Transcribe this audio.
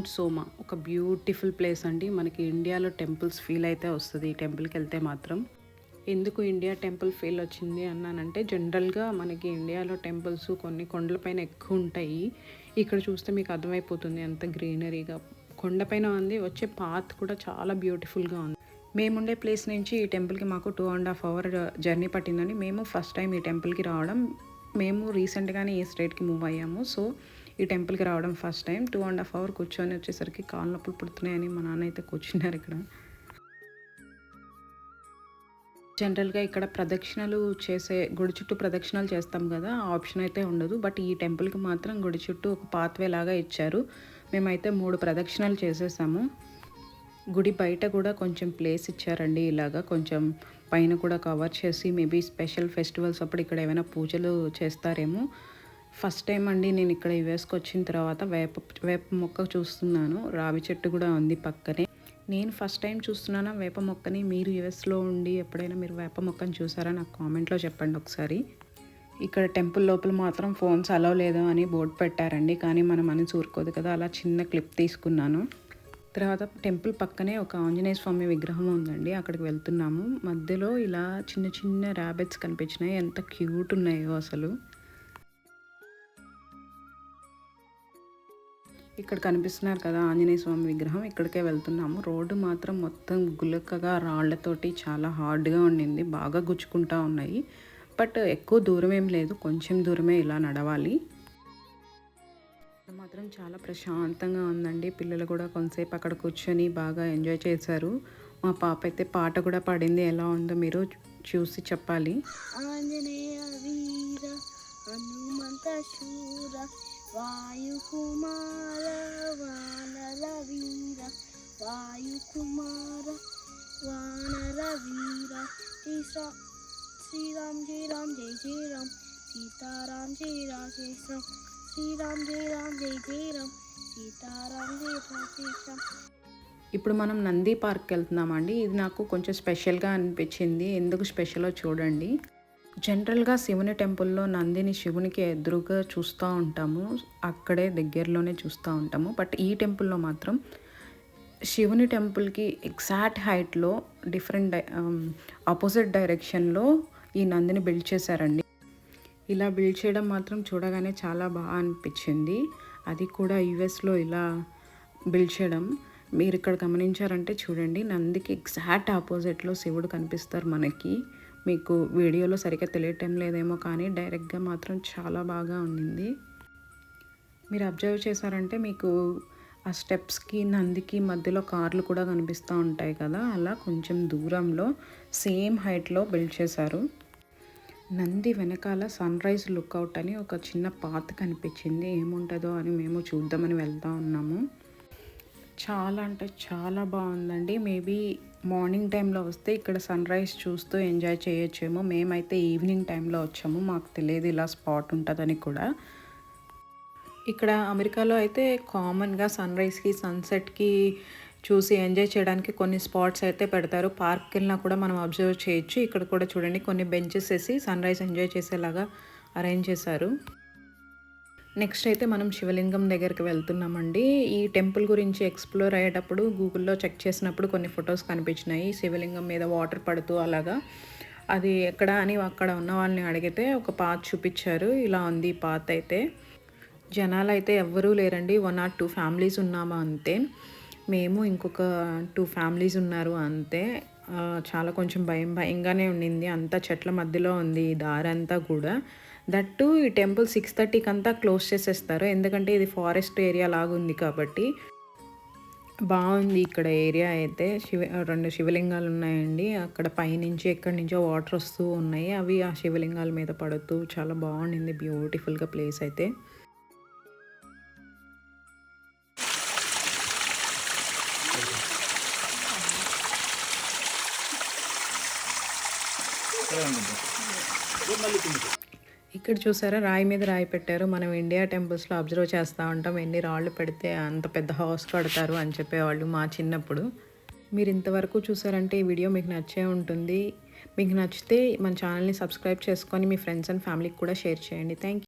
Mount Soma ఒక beautiful place అండి. మనకి ఇండియాలో టెంపుల్స్ ఫీల్ అయితే వస్తుంది ఈ టెంపుల్కి వెళ్తే మాత్రం. ఎందుకు ఇండియా టెంపుల్ ఫీల్ వచ్చింది అన్నానంటే జనరల్గా మనకి ఇండియాలో టెంపుల్స్ కొన్ని కొండలపైన ఎక్కువ ఉంటాయి. ఇక్కడ చూస్తే మీకు అర్థమైపోతుంది అంత గ్రీనరీగా. కొండపైన ఉంది వచ్చే పాత్ కూడా చాలా బ్యూటిఫుల్గా ఉంది. మేముండే ప్లేస్ నుంచి ఈ టెంపుల్కి మాకు two and half hour journey పట్టిందండి. మేము ఫస్ట్ టైం ఈ టెంపుల్కి రావడం. మేము రీసెంట్గానే ఈ స్టేట్కి మూవ్ అయ్యాము. సో ఈ టెంపుల్కి రావడం first time. Two and half hour కూర్చొని వచ్చేసరికి కాళ్ళ నొప్పులు పుడుతున్నాయని మా నాన్న అయితే కూర్చున్నారు ఇక్కడ. జనరల్గా ఇక్కడ ప్రదక్షిణలు చేసే గుడి చుట్టూ ప్రదక్షిణలు చేస్తాం కదా ఆ ఆప్షన్ అయితే ఉండదు. బట్ ఈ టెంపుల్కి మాత్రం గుడి చుట్టూ ఒక పాత్వే లాగా ఇచ్చారు. మేమైతే మూడు ప్రదక్షిణలు చేసేసాము. గుడి బయట కూడా కొంచెం ప్లేస్ ఇచ్చారండి ఇలాగా. కొంచెం పైన కూడా కవర్ చేసి మేబీ స్పెషల్ ఫెస్టివల్స్ అప్పుడు ఇక్కడ ఏమైనా పూజలు చేస్తారేమో. ఫస్ట్ టైం అండి నేను ఇక్కడ యుఎస్కి వచ్చిన తర్వాత వేప వేప మొక్క చూస్తున్నాను. రావి చెట్టు కూడా ఉంది పక్కనే. నేను ఫస్ట్ టైం చూస్తున్నాను వేప మొక్కని? మీరు యుఎస్లో ఉండి ఎప్పుడైనా మీరు వేప మొక్కని చూసారా? నాకు కామెంట్లో చెప్పండి ఒకసారి. ఇక్కడ టెంపుల్ లోపల మాత్రం ఫోన్స్ అలవ్ లేదు అని బోర్డు పెట్టారండి. కానీ మనం అని చూరుకోదు కదా అలా చిన్న క్లిప్ తీసుకున్నాను. తర్వాత టెంపుల్ పక్కనే ఒక ఆంజనేయ స్వామి విగ్రహం ఉందండి. అక్కడికి వెళ్తున్నాము. మధ్యలో ఇలా చిన్న చిన్న ర్యాబిట్స్ కనిపించినాయి. ఎంత క్యూట్ ఉన్నాయో అసలు. ఇక్కడ కనిపిస్తున్నారు కదా ఆంజనేయ స్వామి విగ్రహం. ఇక్కడికే వెళ్తున్నాము. రోడ్డు మాత్రం మొత్తం గులకగా రాళ్ళతోటి చాలా హార్డ్గా ఉండింది. బాగా గుచ్చుకుంటా ఉన్నాయి. బట్ ఎక్కువ దూరం ఏం లేదు. కొంచెం దూరమే ఇలా నడవాలి. మాత్రం చాలా ప్రశాంతంగా ఉందండి. పిల్లలు కూడా కొంతసేపు అక్కడ కూర్చొని బాగా ఎంజాయ్ చేశారు. మా పాప అయితే పాట కూడా పాడింది. ఎలా ఉందో మీరు చూసి చెప్పాలి. ఆంజనేయ వీర హనుమంత శూర వాయుకుమార వానర వీర వాయుకుమార వానర వీర. శ్రీరామ్ జై రామ్ జై జై రామ్. సీతారాం జై రామ్ శ్రామ్ శ్రీరామ్ జై రామ్ జై జై రామ్. సీతారాం జయ రామ్ శ్రామ్ ఇప్పుడు మనం నంది పార్క్కి వెళ్తున్నామండి. ఇది నాకు కొంచెం స్పెషల్గా అనిపించింది. ఎందుకు స్పెషలో చూడండి. జనరల్గా శివుని టెంపుల్లో నందిని శివునికి ఎదురుగా చూస్తూ ఉంటాము. అక్కడే దగ్గరలోనే చూస్తూ ఉంటాము. బట్ ఈ టెంపుల్లో మాత్రం శివుని టెంపుల్కి ఎగ్జాక్ట్ హైట్లో డిఫరెంట్ డై ఆపోజిట్ డైరెక్షన్లో ఈ నందిని బిల్డ్ చేశారండి. ఇలా బిల్డ్ చేయడం మాత్రం చూడగానే చాలా బాగా అనిపించింది. అది కూడా యుఎస్లో ఇలా బిల్డ్ చేయడం. మీరు ఇక్కడ గమనించారంటే చూడండి నందికి ఎగ్జాక్ట్ ఆపోజిట్లో శివుడు కనిపిస్తారు మనకి. మీకు వీడియోలో సరిగ్గా తెలియటం లేదేమో కానీ డైరెక్ట్గా మాత్రం చాలా బాగా ఉండింది. మీరు అబ్జర్వ్ చేశారంటే మీకు ఆ స్టెప్స్కి నందికి మధ్యలో కార్లు కూడా కనిపిస్తూ ఉంటాయి కదా? అలా కొంచెం దూరంలో సేమ్ హైట్లో బిల్డ్ చేశారు. నంది వెనకాల సన్ రైజ్ లుక్అవుట్ అని ఒక చిన్న పాత కనిపించింది. ఏముంటుందో అని మేము చూద్దామని వెళ్తూ ఉన్నాము. చాలా అంటే చాలా బాగుందండి. మేబీ మార్నింగ్ టైంలో వస్తే ఇక్కడ సన్ రైజ్ చూస్తూ ఎంజాయ్ చేయొచ్చేమో. మేమైతే ఈవినింగ్ టైంలో వచ్చాము. మాకు తెలియదు ఇలా స్పాట్ ఉంటుందని కూడా. ఇక్కడ అమెరికాలో అయితే కామన్గా సన్ రైజ్కి సన్సెట్కి చూసి ఎంజాయ్ చేయడానికి కొన్ని స్పాట్స్ అయితే పెడతారు. పార్క్కి వెళ్ళినా కూడా మనం అబ్జర్వ్ చేయొచ్చు. ఇక్కడ కూడా చూడండి కొన్ని బెంచెస్ వేసి సన్ రైజ్ ఎంజాయ్ చేసేలాగా అరేంజ్ చేశారు. నెక్స్ట్ అయితే మనం శివలింగం దగ్గరికి వెళ్తున్నామండి. ఈ టెంపుల్ గురించి ఎక్స్ప్లోర్ అయ్యేటప్పుడు గూగుల్లో చెక్ చేసినప్పుడు కొన్ని ఫొటోస్ కనిపించినాయి. శివలింగం మీద వాటర్ పడుతూ అలాగా. అది ఎక్కడ అని అక్కడ ఉన్న వాళ్ళని అడిగితే ఒక పాత్ చూపించారు. ఇలా ఉంది పాత్ అయితే. జనాలు అయితే ఎవ్వరూ లేరండి. వన్ ఆర్ టూ ఫ్యామిలీస్ ఉన్నామా అంతే. మేము ఇంకొక టూ ఫ్యామిలీస్ ఉన్నారు అంతే. చాలా కొంచెం భయం భయంగానే ఉండింది. అంతా చెట్ల మధ్యలో ఉంది ఈ దారంతా కూడా. దట్టు ఈ టెంపుల్ సిక్స్ థర్టీకి అంతా క్లోజ్ చేసేస్తారు. ఎందుకంటే ఇది ఫారెస్ట్ ఏరియా లాగా ఉంది కాబట్టి. బాగుంది ఇక్కడ ఏరియా అయితే. శివ రెండు శివలింగాలు ఉన్నాయండి. అక్కడ పైనుంచి ఎక్కడి నుంచో వాటర్ వస్తూ ఉన్నాయి. అవి ఆ శివలింగాల మీద పడుతూ చాలా బాగుండింది. బ్యూటిఫుల్గా ప్లేస్ అయితే. ఇక్కడ చూసారా రాయి మీద రాయి పెట్టారు. మనం ఇండియా టెంపుల్స్లో అబ్జర్వ్ చేస్తూ ఉంటాం ఎన్ని రాళ్ళు పెడితే అంత పెద్ద హౌస్ కడతారు అని చెప్పేవాళ్ళు మా చిన్నప్పుడు. మీరు ఇంతవరకు చూసారంటే ఈ వీడియో మీకు నచ్చే ఉంటుంది. మీకు నచ్చితే మన ఛానల్ని సబ్స్క్రైబ్ చేసుకొని మీ ఫ్రెండ్స్ అండ్ ఫ్యామిలీకి కూడా షేర్ చేయండి. థ్యాంక్